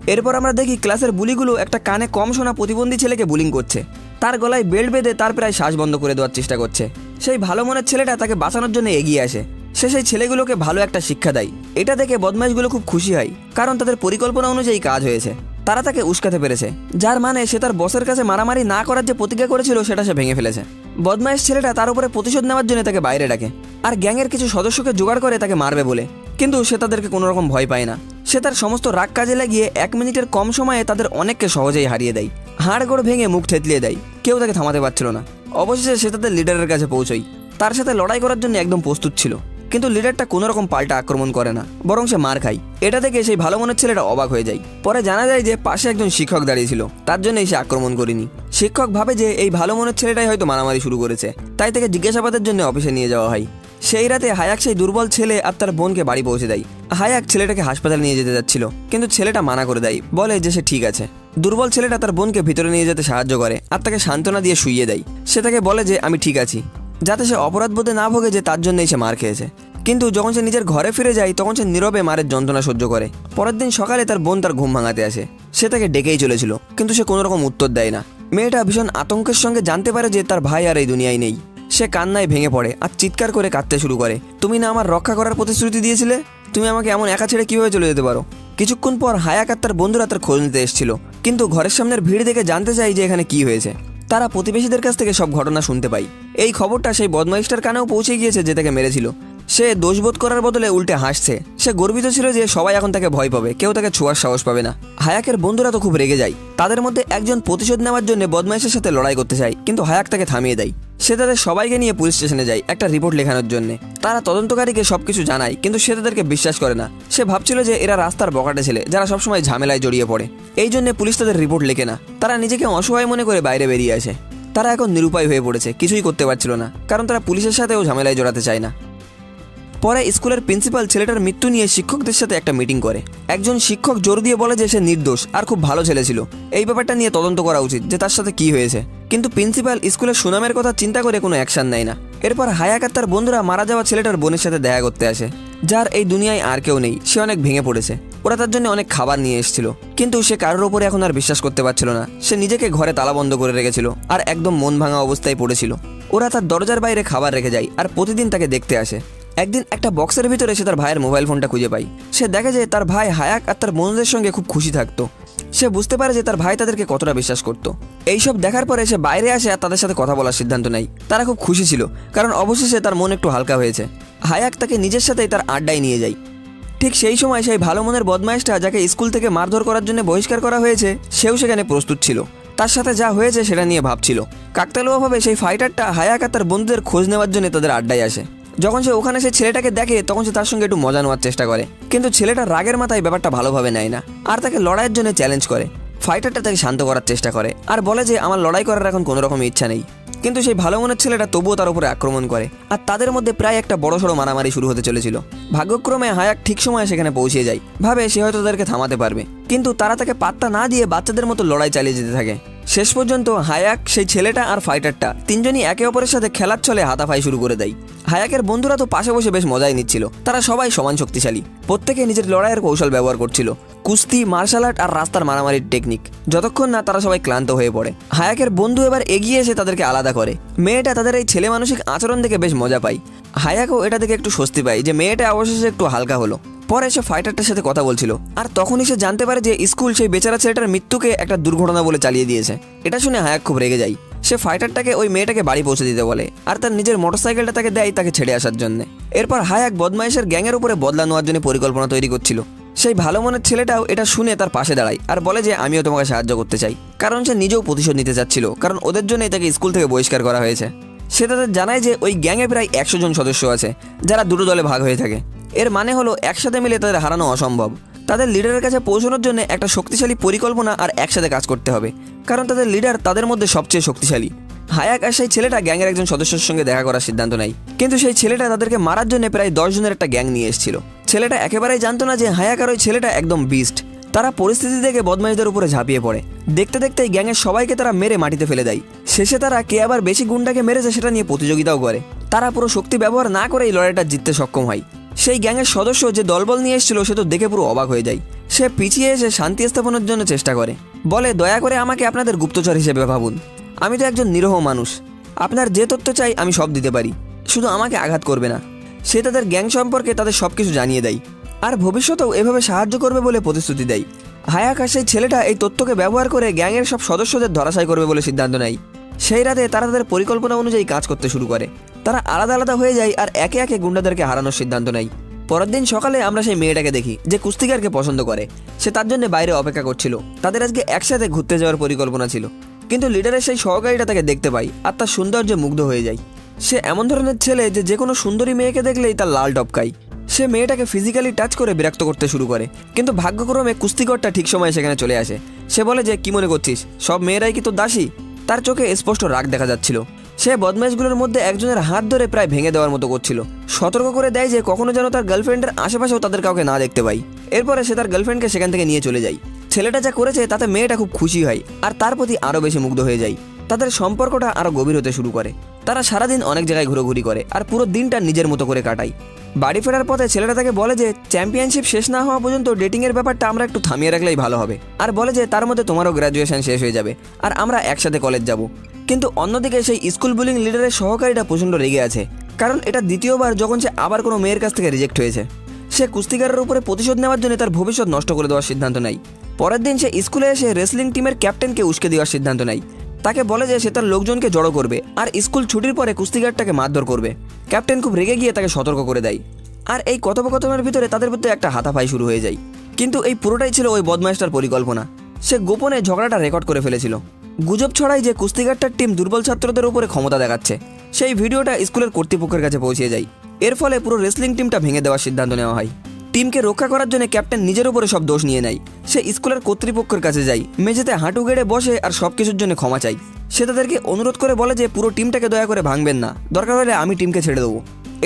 এরপর আমরা দেখি ক্লাসের বুলিগুলো একটা কানে কম শোনা প্রতিবন্ধী ছেলেকে বুলিং করছে। তার গলায় বেল্ট বেঁধে তার প্রায় শ্বাস বন্ধ করে দেওয়ার চেষ্টা করছে। সেই ভালো মনের ছেলেটা তাকে বাঁচানোর জন্য এগিয়ে আসে। সে সেই ছেলেগুলোকে ভালো একটা শিক্ষা দেয়। এটা দেখে বদমাইশগুলো খুব খুশি হয়, কারণ তাদের পরিকল্পনা অনুযায়ী কাজ হয়েছে। তারা তাকে উস্কাতে পেরেছে, যার মানে সে তার বসের কাছে মারামারি না করার যে প্রতিজ্ঞা করেছিল সেটা সে ভেঙে ফেলেছে। বদমাইশ ছেলেটা তার উপরে প্রতিশোধ নেওয়ার জন্য তাকে বাইরে ডাকে, আর গ্যাংয়ের কিছু সদস্যকে জোগাড় করে তাকে মারবে বলে। কিন্তু সে তাদেরকে কোনো রকম ভয় পায় না। সে তার সমস্ত রাগ কাজে লাগিয়ে এক মিনিটের কম সময়ে তাদের অনেককে সহজেই হারিয়ে দেয়। হাড় গোড় ভেঙে মুখ থেতলিয়ে দেয়, কেউ তাকে থামাতে পারছিল না। অবশেষে সে তাদের লিডারের কাছে পৌঁছয়। তার সাথে লড়াই করার জন্য একদম প্রস্তুত ছিল। কিন্তু লিডারটা কোনো রকম পাল্টা আক্রমণ করে না, বরং সে মার খায়। এটা থেকে সেই ভালো মনের ছেলেটা অবাক হয়ে যায়। পরে জানা যায় যে পাশে একজন শিক্ষক দাঁড়িয়ে ছিল, তার জন্যই সে আক্রমণ করেনি। শিক্ষক ভাবে যে এই ভালো মনের ছেলেটাই হয়তো মারামারি শুরু করেছে, তাই তাকে জিজ্ঞাসাবাদের জন্য অফিসে নিয়ে যাওয়া হয়। সেই রাতে হায়াক সেই দুর্বল ছেলে আর তার বোনকে বাড়ি পৌঁছে দেয়। হায়াক ছেলেটাকে হাসপাতালে নিয়ে যেতে যাচ্ছিল, কিন্তু ছেলেটা মানা করে দেয়, বলে যে সে ঠিক আছে। দুর্বল ছেলেটা তার বোনকে ভিতরে নিয়ে যেতে সাহায্য করে আর তাকে সান্ত্বনা দিয়ে শুইয়ে দেয়। সে তাকে বলে যে, আমি ঠিক আছি। যাতে সে অপরাধ বোধে না ভোগে যে তার জন্যই সে মার খেয়েছে। কিন্তু যখন সে নিজের ঘরে ফিরে যায়, তখন সে নীরবে মারের যন্ত্রণা সহ্য করে। পরের দিন সকালে তার বোন তার ঘুম ভাঙাতে আসে। সে তাকে ডেকেই চলেছিল, কিন্তু সে কোনো রকম উত্তর দেয় না। মেয়েটা ভীষণ আতঙ্কের সঙ্গে জানতে পারে যে তার ভাই আর এই দুনিয়ায় নেই। সে কান্নায় ভেঙে পড়ে আর চিৎকার করে কাঁদতে শুরু করে, তুমি না আমার রক্ষা করার প্রতিশ্রুতি দিয়েছিলে? তুমি আমাকে এমন একা ছেড়ে কীভাবে চলে যেতে পারো? কিছুক্ষণ পর হায়াক আর তার বন্ধুরা তার খোঁজ নিতে এসেছিল, কিন্তু ঘরের সামনের ভিড় দেখে জানতে চাই যে এখানে কি হয়েছে। তারা প্রতিবেশীদের কাছ থেকে সব ঘটনা শুনতে পাই এই খবরটা সেই বদমাইশটার কানেও পৌঁছে গিয়েছে যে তাকে মেরেছিল। সে দোষবোধ করার বদলে উল্টে হাসছে। সে গর্বিত ছিল যে সবাই এখন তাকে ভয় পাবে, কেউ তাকে ছোঁয়ার সাহস পাবে না। হায়াকের বন্ধুরা তো খুব রেগে যায়। তাদের মধ্যে একজন প্রতিশোধ নেওয়ার জন্য বদমাইশের সাথে লড়াই করতে চায়, কিন্তু হায়াক তাকে থামিয়ে দেয়। সে তাদের সবাইকে নিয়ে পুলিশ স্টেশনে যায় একটা রিপোর্ট লেখানোর জন্য। তারা তদন্তকারীকে সবকিছু জানায়, কিন্তু সে তাদেরকে বিশ্বাস করে না। সে ভাবছিল যে এরা রাস্তার বকাটে ছেলে, যারা সবসময় ঝামেলায় জড়িয়ে পড়ে। এই জন্য পুলিশ তাদের রিপোর্ট লেখে না। তারা নিজেকে অসহায় মনে করে বাইরে বেরিয়ে আসে। তারা এখন নিরুপায় হয়ে পড়েছে, কিছুই করতে পারছিল না, কারণ তারা পুলিশের সাথেও ঝামেলায় জড়াতে চায় না। পরে স্কুলের প্রিন্সিপাল ছেলেটার মৃত্যু নিয়ে শিক্ষকদের সাথে একটা মিটিং করে। একজন শিক্ষক জোর দিয়ে বলে যে সে নির্দোষ আর খুব ভালো ছেলে ছিল। এই ব্যাপারটা নিয়ে তদন্ত করা উচিত যে তার সাথে কি হয়েছে। কিন্তু প্রিন্সিপাল স্কুলের সুনামের কথা চিন্তা করে কোনো অ্যাকশন নেয় না। এরপর হায়াক আর তার বন্ধুরা মারা যাওয়া ছেলেটার বোনের সাথে দেখা করতে আসে। যার এই দুনিয়ায় আর কেউ নেই, সে অনেক ভেঙে পড়েছে। ওরা তার জন্য অনেক খাবার নিয়ে এসেছিল। কিন্তু সে কারোর ওপরে এখন আর বিশ্বাস করতে পারছিল না। সে নিজেকে ঘরে তালা বন্ধ করে রেখেছিল আর একদম মন ভাঙা অবস্থায় পড়েছিল। ওরা তার দরজার বাইরে খাবার রেখে যায় আর প্রতিদিন তাকে দেখতে আসে। একদিন একটা বক্সের ভিতরে সে তার ভাইয়ের মোবাইল ফোনটা খুঁজে পায় সে দেখে যে তার ভাই হায়াক আর তার বন্ধুদের সঙ্গে খুব খুশি থাকতো। সে বুঝতে পারে যে তার ভাই তাদেরকে কতটা বিশ্বাস করতো। এইসব দেখার পরে সে বাইরে আসে আর তাদের সাথে কথা বলার সিদ্ধান্ত নেয়। তারা খুব খুশি ছিল, কারণ অবশেষে তার মন একটু হালকা হয়েছে। হায়াক তাকে নিজের সাথেই তার আড্ডায় নিয়ে যায়। ঠিক সেই সময় সেই ভালো মনের বদমাইশটা যাকে স্কুল থেকে মারধর করার জন্য বহিষ্কার করা হয়েছে, সেও সেখানে প্রস্তুত ছিল। তার সাথে যা হয়েছে সেটা নিয়ে ভাবছিল। কাকতালুয়াভাবে সেই ফাইটারটা হায়াক আর তার বন্ধুদের খোঁজ নেওয়ার জন্য তাদের আড্ডায় আসে। যখন সে ওখানে সে ছেলেটাকে দেখে, তখন সে তার সঙ্গে একটু মজা নেওয়ার চেষ্টা করে। কিন্তু ছেলেটা রাগের মাথায় ব্যাপারটা ভালোভাবে নেয় না। আর তাকে লড়াইয়ের জন্য চ্যালেঞ্জ করে। ফাইটারটা তাকে শান্ত করার চেষ্টা করে। আর বলে যে, আমার লড়াই করার এখন কোনো রকম ইচ্ছা নেই। কিন্তু সেই ভালো মনের ছেলেটা তবুও তার উপরে আক্রমণ করে। আর তাদের মধ্যে প্রায় একটা বড় সড়ো মারামারি শুরু হতে চলেছিল। ভাগ্যক্রমে হায়াক ঠিক সময়ে সেখানে পৌঁছে যায়। ভাবে সে হয়তো তাদেরকে থামাতে পারবে। কিন্তু তারা তাকে পাত্তা না দিয়ে বাচ্চাদের মতো লড়াই চালিয়ে যেতে থাকে। শেষ পর্যন্ত হায়াক সেই ছেলেটা আর ফাইটারটা তিনজনই একে অপরের সাথে খেলার ছলে হাতাফাই শুরু করে দেয়। হায়াকের বন্ধুরা তো পাশে বসে বেশ মজাই নিচ্ছিল। তারা সবাই সমান শক্তিশালী। প্রত্যেকে নিজের লড়াইয়ের কৌশল ব্যবহার করছিল। কুস্তি মার্শাল আর্ট আর রাস্তার মারামারির টেকনিক যতক্ষণ না তারা সবাই ক্লান্ত হয়ে পড়ে। হায়াকের বন্ধু এবার এগিয়ে এসে তাদেরকে আলাদা করে। মেয়েটা তাদের এই ছেলে মানসিক আচরণ দেখে বেশ মজা পায়। হায়াকও এটা দেখে একটু স্বস্তি পায় যে মেয়েটা অবশেষে একটু হালকা হলো। পরে সে ফাইটারটার সাথে কথা বলছিল। আর তখনই সে জানতে পারে যে স্কুল সেই বেচারা ছেলেটার মৃত্যুকে একটা দুর্ঘটনা বলে চালিয়ে দিয়েছে। এটা শুনে হায়াক খুব রেগে যায়। সে ফাইটারটাকে ওই মেয়েটাকে বাড়ি পৌঁছে দিতে বলে আর তার নিজের মোটরসাইকেলটা তাকে দেয় তাকে ছেড়ে আসার জন্য। এরপর হায়াক বদমাইশের গ্যাংয়ের উপরে বদলা নেওয়ার জন্য পরিকল্পনা তৈরি করছিল। সেই ভালো মনের ছেলেটাও এটা শুনে তার পাশে দাঁড়ায় আর বলে যে, আমিও তোমাকে সাহায্য করতে চাই। কারণ সে নিজেও প্রতিশোধ নিতে চাচ্ছিল, কারণ ওদের জন্যই তাকে স্কুল থেকে বহিষ্কার করা হয়েছে। সে তাদের জানায় যে, ওই গ্যাংয়ে প্রায় একশো জন সদস্য আছে, যারা দুটো দলে ভাগ হয়ে থাকে। এর মানে হলো একসাথে মিলে তাদের হারানো অসম্ভব। তাদের লিডারের কাছে পৌঁছানোর জন্য একটা শক্তিশালী পরিকল্পনা আর একসাথে কাজ করতে হবে। কারণ তাদের লিডার তাদের মধ্যে সবচেয়ে শক্তিশালী। হায়াক আর সেই ছেলেটা গ্যাংয়ের একজন সদস্যের সঙ্গে দেখা করার সিদ্ধান্ত নেয়। কিন্তু সেই ছেলেটা তাদেরকে মারার জন্য প্রায় জনের একটা গ্যাং নিয়ে এসেছিল। ছেলেটা একেবারেই জানতো না যে হায়াক আর ওই ছেলেটা একদম বিস্ট তারা পরিস্থিতি দেখে বদমাইশদের উপরে ঝাঁপিয়ে পড়ে। দেখতে দেখতেই গ্যাংয়ের সবাইকে তারা মেরে মাটিতে ফেলে দেয়। শেষে তারা কে আবার বেশি গুন্ডাকে মেরেছে সেটা নিয়ে প্রতিযোগিতাও করে। তারা পুরো শক্তি ব্যবহার না করে এই লড়াইটা জিততে সক্ষম হয়। সেই গ্যাংয়ের সদস্য যে দলবল নিয়ে এসেছিল, সে তো দেখে পুরো অবাক হয়ে যায়। সে পিছিয়ে এসে শান্তি স্থাপনের জন্য চেষ্টা করে। বলে, দয়া করে আমাকে আপনাদের গুপ্তচর হিসেবে ভাবুন। আমি তো একজন নিরহ মানুষ। আপনার যে তথ্য চাই, আমি সব দিতে পারি। শুধু আমাকে আঘাত করবে না। সে তাদের গ্যাং সম্পর্কে তাদের সব কিছু জানিয়ে দেয়। আর ভবিষ্যতেও এভাবে সাহায্য করবে বলে প্রতিশ্রুতি দেয়। হায়াক আর সেই ছেলেটা এই তথ্যকে ব্যবহার করে গ্যাংয়ের সব সদস্যদের ধরাশায় করবে বলে সিদ্ধান্ত নেয়। সেই রাতে তারা তাদের পরিকল্পনা অনুযায়ী কাজ করতে শুরু করে। তারা আলাদা আলাদা হয়ে যায় আর একে একে গুন্ডাদেরকে হারানোর সিদ্ধান্ত নেয়। পরের দিন সকালে আমরা সেই মেয়েটাকে দেখি, যে কুস্তিকারকে পছন্দ করে। সে তার জন্য বাইরে অপেক্ষা করছিল। তাদের আজকে একসাথে ঘুরতে যাওয়ার পরিকল্পনা ছিল। কিন্তু লিডারের সেই সহকারীটা তাকে দেখতে পাই আর তার সৌন্দর্যে মুগ্ধ হয়ে যায়। সে এমন ধরনের ছেলে যে যে কোনো সুন্দরী মেয়েকে দেখলেই তার লাল টপকায়। সে মেয়েটাকে ফিজিক্যালি টাচ করে বিরক্ত করতে শুরু করে। কিন্তু ভাগ্যক্রমে কুস্তিগরটা ঠিক সময়ে সেখানে চলে আসে। সে বলে যে, কি মনে করছিস? সব মেয়েরাই কি তোর দাসী? তার চোখে স্পষ্ট রাগ দেখা যাচ্ছিল। সে বদমাইশগুলোর মধ্যে একজনের হাত ধরে প্রায় ভেঙে দেওয়ার মতো করছিল। সতর্ক করে দেয় যে কখনো যেন তার গার্লফ্রেন্ডের আশেপাশেও তাদের কাউকে না দেখতে পাই। এরপরে সে তার গার্লফ্রেন্ডকে সেখান থেকে নিয়ে চলে যায়। ছেলেটা যা করেছে তাতে মেয়েটা খুব খুশি হয় আর তার প্রতি আরও বেশি মুগ্ধ হয়ে যায়। তাদের সম্পর্কটা আরও গভীর হতে শুরু করে। তারা সারাদিন অনেক জায়গায় ঘুরোঘুরি করে আর পুরো দিনটা নিজের মতো করে কাটায়। বাড়ি ফেরার পথে ছেলেটা তাকে বলে যে চ্যাম্পিয়নশিপ শেষ না হওয়া পর্যন্ত ডেটিংয়ের ব্যাপারটা আমরা একটু থামিয়ে রাখলেই ভালো হবে। আর বলে যে, তার মধ্যে তোমারও গ্র্যাজুয়েশন শেষ হয়ে যাবে। আর আমরা একসাথে কলেজ যাব। কিন্তু অন্যদিকে সেই স্কুল বুলিং লিডারের সহকারীটা প্রচণ্ড রেগে আছে। কারণ এটা দ্বিতীয়বার যখন সে আবার কোনো মেয়ের কাছ থেকে রিজেক্ট হয়েছে। সে কুস্তিকারের উপরে প্রতিশোধ নেওয়ার জন্য তার ভবিষ্যৎ নষ্ট করে দেওয়ার সিদ্ধান্ত নেয়। পরের দিন সে স্কুলে এসে রেসলিং টিমের ক্যাপ্টেনকে উস্কে দেওয়ার সিদ্ধান্ত নেয়। তাকে বলে যে, সে তার লোকজনকে জড়ো করবে, আর স্কুল ছুটির পরে কুস্তিগারটাকে মারধর করবে। ক্যাপ্টেন খুব রেগে গিয়ে তাকে সতর্ক করে দেয়। আর এই কথোপকথনের ভিতরে তাদের মধ্যে একটা হাতাফাই শুরু হয়ে যায়। কিন্তু এই পুরোটাই ছিল ওই বদমাইশটার পরিকল্পনা। সে গোপনে ঝগড়াটা রেকর্ড করে ফেলেছিল। গুজব ছড়াই যে কুস্তিগারটার টিম দুর্বল ছাত্রদের উপরে ক্ষমতা দেখাচ্ছে, সেই ভিডিওটা স্কুলের কর্তৃপক্ষের কাছে পৌঁছে যায়। এর ফলে পুরো রেসলিং টিমটা ভেঙে দেওয়ার সিদ্ধান্ত নেওয়া হয়। টিমকে রক্ষা করার জন্য ক্যাপ্টেন নিজের উপরে সব দোষ নিয়ে নেয়। সে স্কুলের কর্তৃপক্ষের কাছে যায়, মেঝেতে হাঁটু গেড়ে বসে আর সব কিছুর জন্য ক্ষমা চাই সে তাদেরকে অনুরোধ করে বলে যে, পুরো টিমটাকে দয়া করে ভাঙবেন না। দরকার হলে আমি টিমকে ছেড়ে দেবো।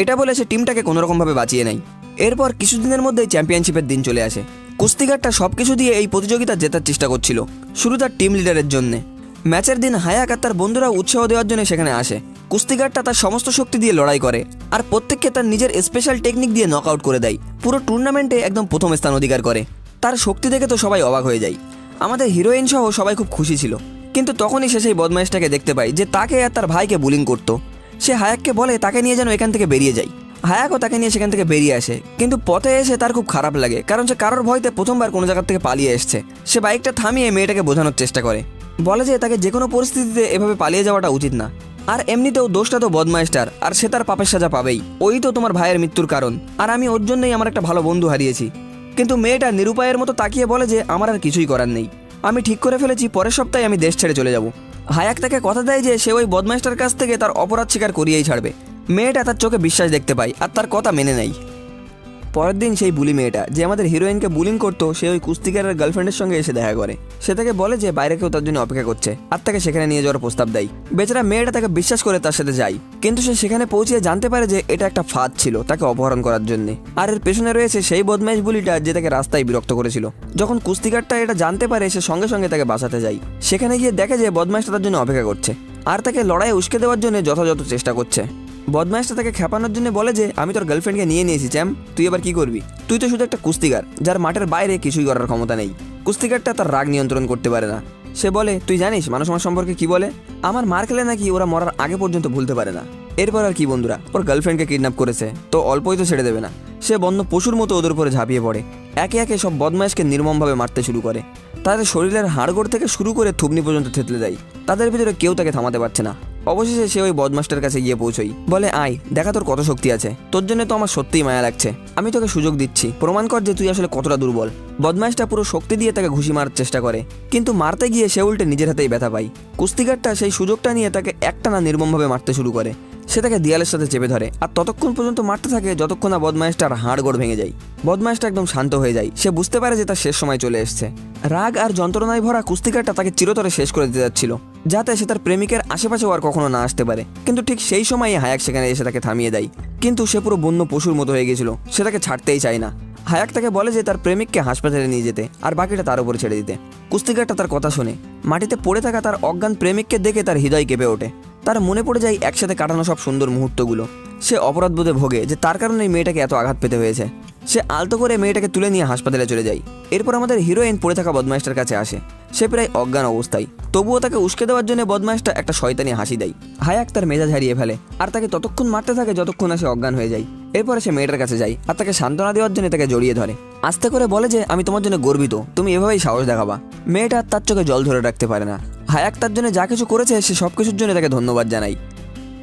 এটা বলে সে টিমটাকে কোনোরকমভাবে বাঁচিয়ে নেয়। এরপর কিছুদিনের মধ্যেই চ্যাম্পিয়নশিপের দিন চলে আসে। কুস্তিগারটা সব কিছু দিয়ে এই প্রতিযোগিতা জেতার চেষ্টা করছিল শুরু তার টিম লিডারের জন্যে। ম্যাচের দিন হায়াক আর তার বন্ধুরা উৎসাহ দেওয়ার জন্য সেখানে আসে। কুস্তিগারটা তার সমস্ত শক্তি দিয়ে লড়াই করে আর প্রত্যেককে তার নিজের স্পেশাল টেকনিক দিয়ে নক করে দেয়। পুরো টুর্নামেন্টে একদম প্রথম স্থান অধিকার করে। তার শক্তি দেখে তো সবাই অবাক হয়ে যায়। আমাদের হিরোইন সহ সবাই খুব খুশি ছিল। কিন্তু তখনই সে সেই বদমাইশটাকে দেখতে পায় যে তাকে আর তার ভাইকে বুলিং করতো। সে হায়াককে বলে, তাকে নিয়ে যেন এখান থেকে বেরিয়ে যায় হায়াকও তাকে নিয়ে সেখান থেকে বেরিয়ে আসে। কিন্তু পথে এসে তার খুব খারাপ লাগে, কারণ সে কারোর ভয়তে প্রথমবার কোনো জায়গা থেকে পালিয়ে এসছে। সে বাইকটা থামিয়ে মেয়েটাকে বোঝানোর চেষ্টা করে। বলে যে তাকে যে কোনো পরিস্থিতিতে এভাবে পালিয়ে যাওয়াটা উচিত না। আর এমনিতেও দোষটা তো বদমাইস্টার আর সে তার পাপের সাজা পাবেই। ওই তো তোমার ভাইয়ের মৃত্যুর কারণ। আর আমি ওর জন্যই আমার একটা ভালো বন্ধু হারিয়েছি। কিন্তু মেয়েটা নিরুপায়ের মতো তাকিয়ে বলে যে আমার আর কিছুই করার নেই। আমি ঠিক করে ফেলেছি, পরের সপ্তাহে আমি দেশ ছেড়ে চলে যাব। হায়াক তাকে কথা দেয় যে সে ওই বদমাইস্টার কাছ থেকে তার অপরাধ স্বীকার করিয়েই ছাড়বে। মেয়েটা তার চোখে বিশ্বাস দেখতে পায়, আর তার কথা মেনে নেয়। পরের দিন সেই বুলি মেয়েটা যে আমাদের হিরোইনকে বুলিং করতো, সে ওই কুস্তিকারের গার্লফ্রেন্ডের সঙ্গে এসে দেখা করে। সে তাকে বলে যে বাইরে কেউ তার জন্য অপেক্ষা করছে, আর তাকে সেখানে নিয়ে যাওয়ার প্রস্তাব দেয়। বেচারা মেয়েটা তাকে বিশ্বাস করে তার সাথে যায়, কিন্তু সে সেখানে পৌঁছে জানতে পারে যে এটা একটা ফাঁদ ছিল তাকে অপহরণ করার জন্য। আর এর পেছনে রয়েছে সেই বদমাইশ বুলিটা যে তাকে রাস্তায় বিরক্ত করেছিল। যখন কুস্তিকারটা এটা জানতে পারে, সে সঙ্গে সঙ্গে তাকে বাঁচাতে যায়। সেখানে গিয়ে দেখে যে বদমাইশটা তার জন্য অপেক্ষা করছে, আর তাকে লড়াই উস্কে দেওয়ার জন্য যথাযথ চেষ্টা করছে। বদমাইশটা তাকে খেপানোর জন্য বলে যে, আমি তোর গার্লফ্রেন্ডকে নিয়ে নিয়েছি, চ্যাম। তুই এবার কি করবি? তুই তো শুধু একটা কুস্তিগার, যার মাঠের বাইরে কিছুই করার ক্ষমতা নেই। কুস্তিগারটা তার রাগ নিয়ন্ত্রণ করতে পারে না। সে বলে, তুই জানিস, মানুষ আমার সম্পর্কে কি বলে? আমার মার খেলে নাকি ওরা মরার আগে পর্যন্ত ভুলতে পারে না। এরপর আর কি, বন্ধুরা? ওর গার্লফ্রেন্ডকে কিডন্যাপ করেছে। তো অল্পই তো ছেড়ে দেবে না। সে বন্য পশুর মতো ওদের উপরে ঝাঁপিয়ে পড়ে। একে একে সব বদমাইশকে নির্মমভাবে মারতে শুরু করে। তাদের শরীরের হাড়গোড় থেকে শুরু করে থুবনি পর্যন্ত থেতলে দেয়। তাদের ভিতরে কেউ তাকে থামাতে পারছে না। অবশেষে সে ওই বদমাস্টার কাছে গিয়ে পৌঁছই বলে, আয়, দেখা তোর কত শক্তি আছে। তোর জন্য তো আমার সত্যিই মায়া লাগছে। আমি তোকে সুযোগ দিচ্ছি। প্রমাণ কর যে তুই আসলে কতটা দুর্বল। বদমাইশটা পুরো শক্তি দিয়ে তাকে ঘুষি মারার চেষ্টা করে। কিন্তু মারতে গিয়ে সে উল্টে নিজের হাতেই ব্যথা পায়। কুস্তিগারটা সেই সুযোগটা নিয়ে তাকে একটানা নির্মমভাবে মারতে শুরু করে। সে তাকে দেয়ালের সাথে চেপে ধরে, আর ততক্ষণ পর্যন্ত মারতে থাকে যতক্ষণ না বদমাইশটার হাড় গোড় ভেঙে যায়। বদমাইশটা একদম শান্ত হয়ে যায়। সে বুঝতে পারে যে তার শেষ সময় চলে এসছে। রাগ আর যন্ত্রণায় ভরা কুস্তিকারটা তাকে চিরতরে শেষ করে দিতে যাচ্ছিল, যাতে সে তার প্রেমিকের আশেপাশেও আর কখনো না আসতে পারে। কিন্তু ঠিক সেই সময়ই হায়াক সেখানে এসে তাকে থামিয়ে দেয়। কিন্তু সে পুরো বন্য পশুর মতো হয়ে গেছিল, সে তাকে ছাড়তেই চায় না। হায়াক তাকে বলে যে তার প্রেমিককে হাসপাতালে নিয়ে যেতে, আর বাকিটা তার উপরে ছেড়ে দিতে। কুস্তিকারটা তার কথা শুনে। মাটিতে পড়ে থাকা তার অজ্ঞান প্রেমিককে দেখে তার হৃদয় কেঁপে ওঠে। তার মনে পড়ে যায় একসাথে কাটানো সব সুন্দর মুহূর্তগুলো। সে অপরাধবোধে ভোগে যে তার কারণে এই মেয়েটাকে এত আঘাত পেতে হয়েছে। সে আলতো করে মেয়েটাকে তুলে নিয়ে হাসপাতালে চলে যায়। এরপর আমাদের হিরোইন পড়ে থাকা বদমাইশটার কাছে আসে। সে প্রায় অজ্ঞান অবস্থায়। তবুও তাকে উস্কে দেওয়ার জন্য বদমাইশটা একটা শয়তানি হাসি দেয়। হায়াক তার মেজাজ হারিয়ে ফেলে আর তাকে ততক্ষণ মারতে থাকে যতক্ষণ না সে অজ্ঞান হয়ে যায়। এরপরে সে মেয়েটার কাছে যায় আর তাকে সান্ত্বনা দেওয়ার জন্য তাকে জড়িয়ে ধরে। আস্তে করে বলে যে, আমি তোমার জন্য গর্বিত। তুমি এভাবেই সাহস দেখাবা। মেয়েটা তার চোখে জল ধরে রাখতে পারে না। হায়াক তার জন্য যা কিছু করেছে, সে সব কিছুর জন্য তাকে ধন্যবাদ জানাই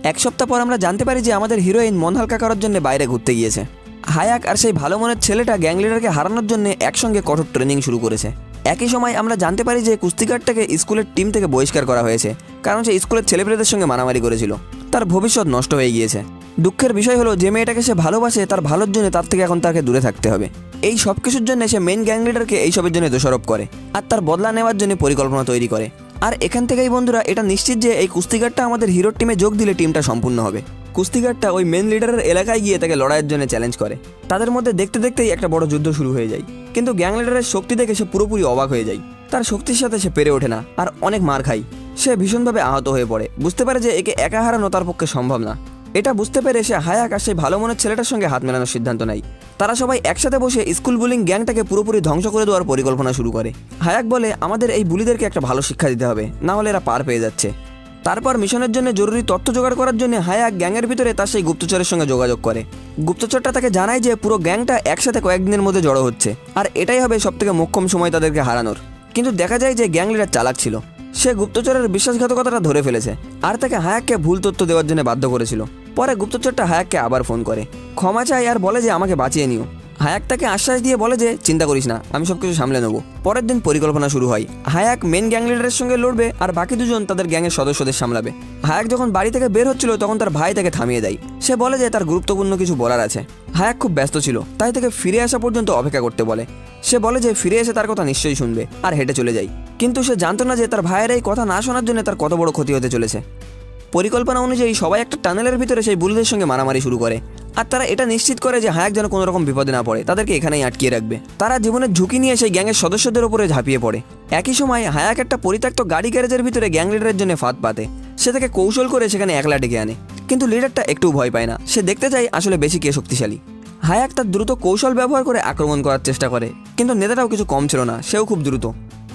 এক সপ্তাহ পর আমরা জানতে পারি যে আমাদের হিরোইন মন হালকা করার জন্য বাইরে ঘুরতে গিয়েছে। হায়াক আর সেই ভালো মনের ছেলেটা গ্যাং লিডারকে হারানোর জন্য একসঙ্গে কঠোর ট্রেনিং শুরু করেছে। একই সময় আমরা জানতে পারি যে কুস্তিকারটাকে স্কুলের টিম থেকে বহিষ্কার করা হয়েছে, কারণ সে স্কুলের ছেলেপেলেদের সঙ্গে মারামারি করেছিল। তার ভবিষ্যৎ নষ্ট হয়ে গিয়েছে। দুঃখের বিষয় হলো, যে মেয়েটাকে সে ভালোবাসে, তার ভালোর জন্য তার থেকে এখন তাকে দূরে থাকতে হবে। এই সব কিছুর জন্য সে মেন গ্যাং লিডারকে এইসবের জন্য দোষারোপ করে, আর তার বদলা নেওয়ার জন্য পরিকল্পনা তৈরি করে। আর এখান থেকেই বন্ধুরা, এটা নিশ্চিত যে এই কুস্তিগারটা আমাদের হিরোর টিমে যোগ দিলে টিমটা সম্পূর্ণ হবে। কুস্তিগারটা ওই মেন লিডারের এলাকায় গিয়ে তাকে লড়াইয়ের জন্য চ্যালেঞ্জ করে। তাদের মধ্যে দেখতে দেখতেই একটা বড় যুদ্ধ শুরু হয়ে যায়। কিন্তু গ্যাং লিডারের শক্তি দেখে সে পুরোপুরি অবাক হয়ে যায়। তার শক্তির সাথে সে পেরে ওঠে না আর অনেক মার খায়। সে ভীষণভাবে আহত হয়ে পড়ে। বুঝতে পারে যে একে একা হারানো তার পক্ষে সম্ভব না। এটা বুঝতে পেরে সে হায়াক আর সেই ভালো মনের ছেলেটার সঙ্গে হাত মেলানোর সিদ্ধান্ত নেয়। তারা সবাই একসাথে বসে স্কুল বুলিং গ্যাংটাকে পুরোপুরি ধ্বংস করে দেওয়ার পরিকল্পনা শুরু করে। হায়াক বলে, আমাদের এই বুলিদেরকে একটা ভালো শিক্ষা দিতে হবে, না হলে এরা পার পেয়ে যাচ্ছে। তারপর মিশনের জন্য জরুরি তথ্য জোগাড় করার জন্য হায়াক গ্যাংয়ের ভিতরে তার সেই গুপ্তচরের সঙ্গে যোগাযোগ করে। গুপ্তচরটা তাকে জানায় যে পুরো গ্যাংটা একসাথে কয়েকদিনের মধ্যে জড়ো হচ্ছে, আর এটাই হবে সবথেকে মোক্ষম সময় তাদেরকে হারানোর। কিন্তু দেখা যায় যে গ্যাং লিডার চালাক ছিল। সে গুপ্তচরের বিশ্বাসঘাতকতাটা ধরে ফেলেছে, আর তাকে হায়াককে ভুল তথ্য দেওয়ার জন্য বাধ্য করেছিল। পরে গুপ্তচরটা হায়াককে আবার ফোন করে। ক্ষমা চায় আর বলে যে আমাকে বাঁচিয়ে নিও। হায়াক তাকে আশ্বাস দিয়ে বলে যে, চিন্তা করিস না, আমি সব কিছু সামলে নেব। পরের দিন পরিকল্পনা শুরু হয়। হায়াক মেন গ্যাং লিডারের সঙ্গে লড়বে আর বাকি দুজন তাদের গ্যাংয়ের সদস্যদের সামলাবে। হায়াক যখন বাড়ি থেকে বের হচ্ছিল, তখন তার ভাই তাকে থামিয়ে দেয়। সে বলে যে, তার গুরুত্বপূর্ণ কিছু বলার আছে। হায়াক খুব ব্যস্ত ছিল, তাই তাকে ফিরে আসা পর্যন্ত অপেক্ষা করতে বলে। সে বলে যে, ফিরে এসে তার কথা নিশ্চয়ই শুনবে। আর হেঁটে চলে যায়। কিন্তু সে জানতো না যে, তার ভাইয়ের এই কথা না শোনার জন্য তার কত বড় ক্ষতি হতে চলেছে। পরিকল্পনা অনুযায়ী সবাই একটা টানেলের ভিতরে সেই বুলুদের সঙ্গে মারামারি শুরু করে। আর তারা এটা নিশ্চিত করে যে হায়াক যেন কোনো রকম বিপদে না পড়ে, তাদেরকে এখানেই আটকিয়ে রাখবে। তারা জীবনের ঝুঁকি নিয়ে সেই গ্যাংয়ের সদস্যদের উপরে ঝাঁপিয়ে পড়ে। একই সময় হায়াক একটা পরিত্যক্ত গাড়ি গ্যারেজের ভিতরে গ্যাং লিডারের জন্য ফাঁদ পাতে। সে তাকে কৌশল করে সেখানে একলা ডেকে আনে। কিন্তু লিডারটা একটু ভয় পায় না। সে দেখতে চায় আসলে বেশি কে শক্তিশালী। হায়াক তার দ্রুত কৌশল ব্যবহার করে আক্রমণ করার চেষ্টা করে, কিন্তু নেতাটাও কিছু কম ছিল না, সেও খুব দ্রুত।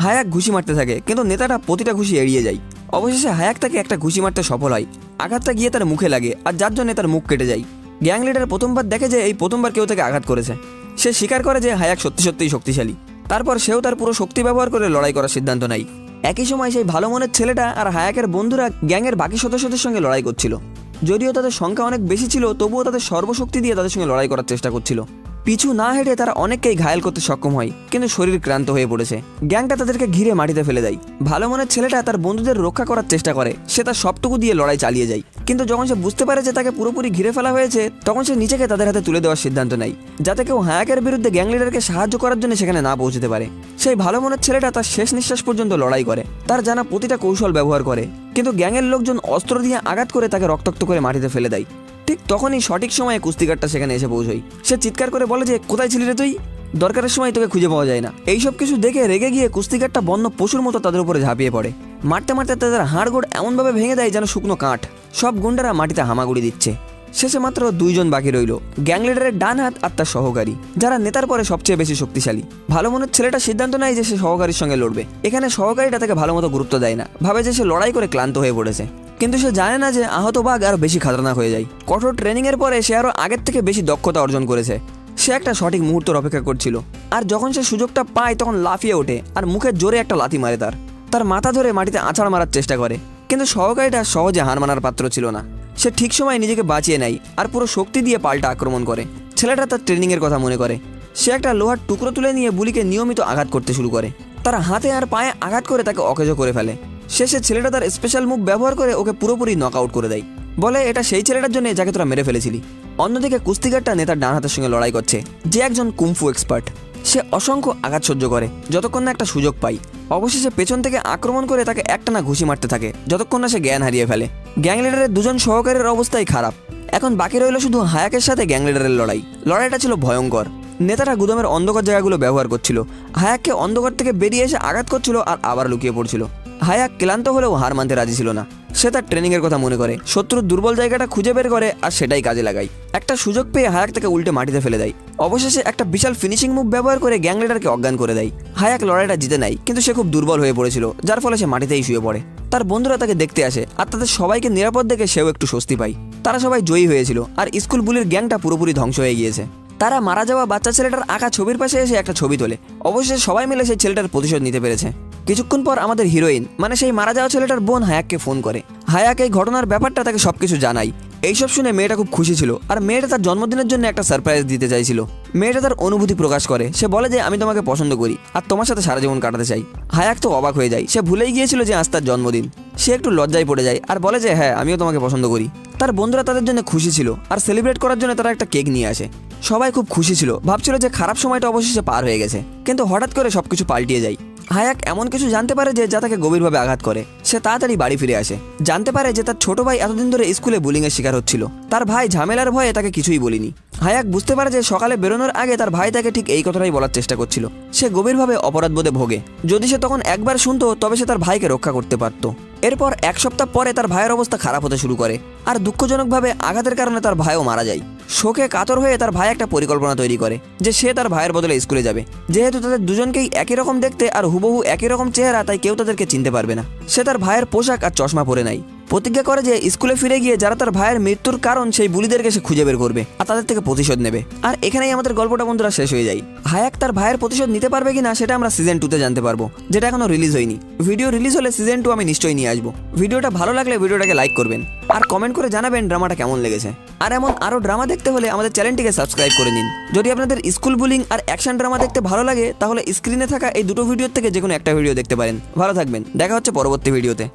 হায়াক ঘুষি মারতে থাকে, কিন্তু নেতাটা প্রতিটা ঘুষি এড়িয়ে যায়। অবশেষে হায়াক তাকে একটা ঘুষি মারতে সফল হয়। আঘাতটা গিয়ে তার মুখে লাগে, আর যার জন্য তার মুখ কেটে যায়। গ্যাং লিডার প্রথমবার দেখে যে এই প্রথমবার কেউ তাকে আঘাত করেছে। সে স্বীকার করে যে হায়াক সত্যি সত্যিই শক্তিশালী। তারপর সেও তার পুরো শক্তি ব্যবহার করে লড়াই করার সিদ্ধান্ত নেয়। একই সময় সেই ভালো মনের ছেলেটা আর হায়াকের বন্ধুরা গ্যাংয়ের বাকি সদস্যদের সঙ্গে লড়াই করছিল। যদিও তাদের সংখ্যা অনেক বেশি ছিল, তবুও তাদের সর্বশক্তি দিয়ে তাদের সঙ্গে লড়াই করার চেষ্টা করছিল। পিছু না হেঁটে তারা অনেককেই ঘায়েল করতে সক্ষম হয়, কিন্তু শরীর ক্লান্ত হয়ে পড়েছে। গ্যাংটা তাদেরকে ঘিরে মাটিতে ফেলে দেয়। ভালো মনের ছেলেটা তার বন্ধুদের রক্ষা করার চেষ্টা করে, সে তার সবটুকু দিয়ে লড়াই চালিয়ে যায়। কিন্তু যখন সে বুঝতে পারে যে তাকে পুরোপুরি ঘিরে ফেলা হয়েছে, তখন সে নিজেকে তাদের হাতে তুলে দেওয়ার সিদ্ধান্ত নেয়, যাতে কেউ হায়াকের বিরুদ্ধে গ্যাং লিডারকে সাহায্য করার জন্য সেখানে না পৌঁছতে পারে। সেই ভালো মনের ছেলেটা তার শেষ নিঃশ্বাস পর্যন্ত লড়াই করে, তার জানা প্রতিটা কৌশল ব্যবহার করে। কিন্তু গ্যাংয়ের লোকজন অস্ত্র দিয়ে আঘাত করে তাকে রক্তাক্ত করে মাটিতে ফেলে দেয়। ঠিক তখনই সঠিক সময়ে কুস্তিকারটা সেখানে এসে পৌঁছয় সে চিৎকার করে বলে যে, কোথায় ছিলি রে তুই? দরকারের সময় তোকে খুঁজে পাওয়া যায় না। এইসব কিছু দেখে রেগে গিয়ে কুস্তিকারটা বন্য পশুর মতো তাদের উপরে ঝাঁপিয়ে পড়ে। মারতে মারতে তাদের হাড়গোড় এমনভাবে ভেঙে দেয় যেন শুকনো কাঠ। সব গুন্ডারা মাটিতে হামাগুড়ি দিচ্ছে। শেষে মাত্র দুইজন বাকি রইল। গ্যাং লিডারের ডান হাত আর তার সহকারী, যারা নেতার পরে সবচেয়ে বেশি শক্তিশালী। ভালো মনের ছেলেটা সিদ্ধান্ত নেয় যে সে সহকারীর সঙ্গে লড়বে। এখানে সহকারীটা তাকে ভালো মতো গুরুত্ব দেয় না। ভাবে যে সে লড়াই করে ক্লান্ত হয়ে পড়েছে। কিন্তু সে জানে না যে আহত বাঘ আরও বেশি খাতরনাক হয়ে যায়। কঠোর ট্রেনিংয়ের পরে সে আরও আগের থেকে বেশি দক্ষতা অর্জন করেছে। সে একটা সঠিক মুহূর্তের অপেক্ষা করছিল। আর যখন সে সুযোগটা পায়, তখন লাফিয়ে ওঠে আর মুখে জোরে একটা লাথি মারে তার। তার মাথা ধরে মাটিতে আছাড় মারার চেষ্টা করে। কিন্তু সহকারীটা সহজে হার মানার পাত্র ছিল না। সে ঠিক সময় নিজেকে বাঁচিয়ে নেয় আর পুরো শক্তি দিয়ে পাল্টা আক্রমণ করে। ছেলেটা তার ট্রেনিংয়ের কথা মনে করে। সে একটা লোহার টুকরো তুলে নিয়ে বুলিকে নিয়মিত আঘাত করতে শুরু করে। তার হাতে আর পায়ে আঘাত করে তাকে অকেজো করে ফেলে। শেষে ছেলেটা তার স্পেশাল মুভ ব্যবহার করে ওকে পুরোপুরি নক আউট করে দেয়। বলে, এটা সেই ছেলেটার জন্য যাকে তোরা মেরে ফেলেছিলি। অন্যদিকে কুস্তিগারটা নেতার ডান হাতের সঙ্গে লড়াই করছে। যে একজন কুমফু এক্সপার্ট সে অসংখ্য আঘাত সহ্য করে। যতক্ষণ না একটা সুযোগ পায় অবশেষে পেছন থেকে আক্রমণ করে তাকে একটানা ঘুষি মারতে থাকে। যতক্ষণ না সে জ্ঞান হারিয়ে ফেলে। গ্যাং লিডারের দুজন সহকারীর অবস্থাই খারাপ। এখন বাকি রইল শুধু হায়াকের সাথে গ্যাং লিডারের লড়াই। লড়াইটা ছিল ভয়ঙ্কর। নেতারা গুদামের অন্ধকার জায়গাগুলো ব্যবহার করছিল। হায়াককে অন্ধকার থেকে বেরিয়ে এসে আঘাত করছিল আর আবার লুকিয়ে পড়ছিল। হায়াক ক্লান্ত হলেও হার মানতে রাজি ছিল না। সে তার ট্রেনিংয়ের কথা মনে করে। শত্রুর দুর্বল জায়গাটা খুঁজে বের করে আর সেটাই কাজে লাগায়। একটা সুযোগ পেয়ে হায়াক তাকে উল্টে মাটিতে ফেলে দেয়। অবশেষে একটা বিশাল ফিনিশিং মুভ ব্যবহার করে গ্যাং লিডারকে অজ্ঞান করে দেয়। হায়াক লড়াইটা জিতে নেয়, কিন্তু সে খুব দুর্বল হয়ে পড়েছিল, যার ফলে সে মাটিতেই শুয়ে পড়ে। তার বন্ধুরা তাকে দেখতে আসে, আর তাদের সবাইকে নিরাপদ দেখে সেও একটু স্বস্তি পায়। তারা সবাই জয়ী হয়েছিল, আর স্কুল বুলির গ্যাংটা পুরোপুরি ধ্বংস হয়ে গিয়েছে। তারা মারা যাওয়া বাচ্চা ছেলেটার আঁকা ছবির পাশে এসে একটা ছবি তোলে। অবশেষে সবাই মিলে সেই ছেলেটার প্রতিশোধ নিতে পেরেছে। কিছুক্ষণ পর আমাদের হিরোইন মানে সেই মারা যাওয়া ছেলেটার বোন হায়াককে ফোন করে। হায়াক এই ঘটনার ব্যাপারটা তাকে সবকিছু জানাই এইসব শুনে মেয়েটা খুব খুশি ছিল আর মেয়েটা তার জন্মদিনের জন্য একটা সারপ্রাইজ দিতে চাইছিল। মেয়েটা তার অনুভূতি প্রকাশ করে। সে বলে যে, আমি তোমাকে পছন্দ করি আর তোমার সাথে সারা জীবন কাটাতে চাই। হায়াক তো অবাক হয়ে যায়। সে ভুলেই গিয়েছিল যে আজ তার জন্মদিন। সে একটু লজ্জায় পড়ে যায় আর বলে যে হ্যাঁ আমিও তোমাকে পছন্দ করি। তার বন্ধুরা তাদের জন্য খুশি ছিল আর সেলিব্রেট করার জন্য তারা একটা কেক নিয়ে আসে। সবাই খুব খুশি ছিল। ভাবছিল যে খারাপ সময়টা অবশেষে পার হয়ে গেছে। কিন্তু হঠাৎ করে সবকিছু পাল্টিয়ে যায়। হায়াক এমন কিছু জানতে পারে যে যা তাকে গভীরভাবে আঘাত করে। সে তাড়াতাড়ি বাড়ি ফিরে আসে। জানতে পারে যে তার ছোট ভাই এতদিন ধরে স্কুলে বুলিংয়ের শিকার হচ্ছিল। তার ভাই ঝামেলার ভয়ে তাকে কিছুই বলিনি। হায়াক বুঝতে পারে যে সকালে বেরোনোর আগে তার ভাই তাকে ঠিক এই কথাটাই বলার চেষ্টা করছিল। সে গভীরভাবে অপরাধবোধে ভোগে। যদি সে তখন একবার শুনতো, তবে সে তার ভাইকে রক্ষা করতে পারত। এরপর এক সপ্তাহ পরে তার ভাইয়ের অবস্থা খারাপ হতে শুরু করে আর দুঃখজনকভাবে আঘাতের কারণে তার ভাইও মারা যায়। শোকে কাতর হয়ে তার ভাই একটা পরিকল্পনা তৈরি করে যে সে তার ভাইয়ের বদলে স্কুলে যাবে। যেহেতু তাদের দুজনকেই একই রকম দেখতে আর হুবহু একই রকম চেহারা, তাই কেউ তাদেরকে চিনতে পারবে না। সে তার ভাইয়ের পোশাক আর চশমা পরে নেয় প্রতিজ্ঞা করে যে স্কুলে ফিরে গিয়ে যারা তার ভাইয়ের মৃত্যুর কারণ সেই বুলিদেরকে সে খুঁজে বের করবে আর তাদের থেকে প্রতিশোধ নেবে। আর এখানেই আমাদের গল্পটা বন্ধুরা শেষ হয়ে যায়। হায়াক তার ভাইয়ের প্রতিশোধ নিতে পারবে কিনা সেটা আমরা সিজন টুতে জানতে পারব, যেটা এখনও রিলিজ হয়নি। ভিডিও রিলিজ হলে সিজন টু আমি নিশ্চয়ই নিয়ে আসব। ভিডিওটা ভালো লাগলে ভিডিওটাকে লাইক করবেন। আর কমেন্ট করে জানাবেন ড্রামাটা কেমন লেগেছে। আর এমন আরও ড্রামা দেখতে হলে আমাদের চ্যানেলটিকে সাবস্ক্রাইব করে নিন। যদি আপনাদের স্কুল বুলিং আর অ্যাকশন ড্রামা দেখতে ভালো লাগে, তাহলে স্ক্রিনে থাকা এই দুটো ভিডিওর থেকে যে কোনো একটা ভিডিও দেখতে পারেন। ভালো থাকবেন। দেখা হচ্ছে পরবর্তী ভিডিওতে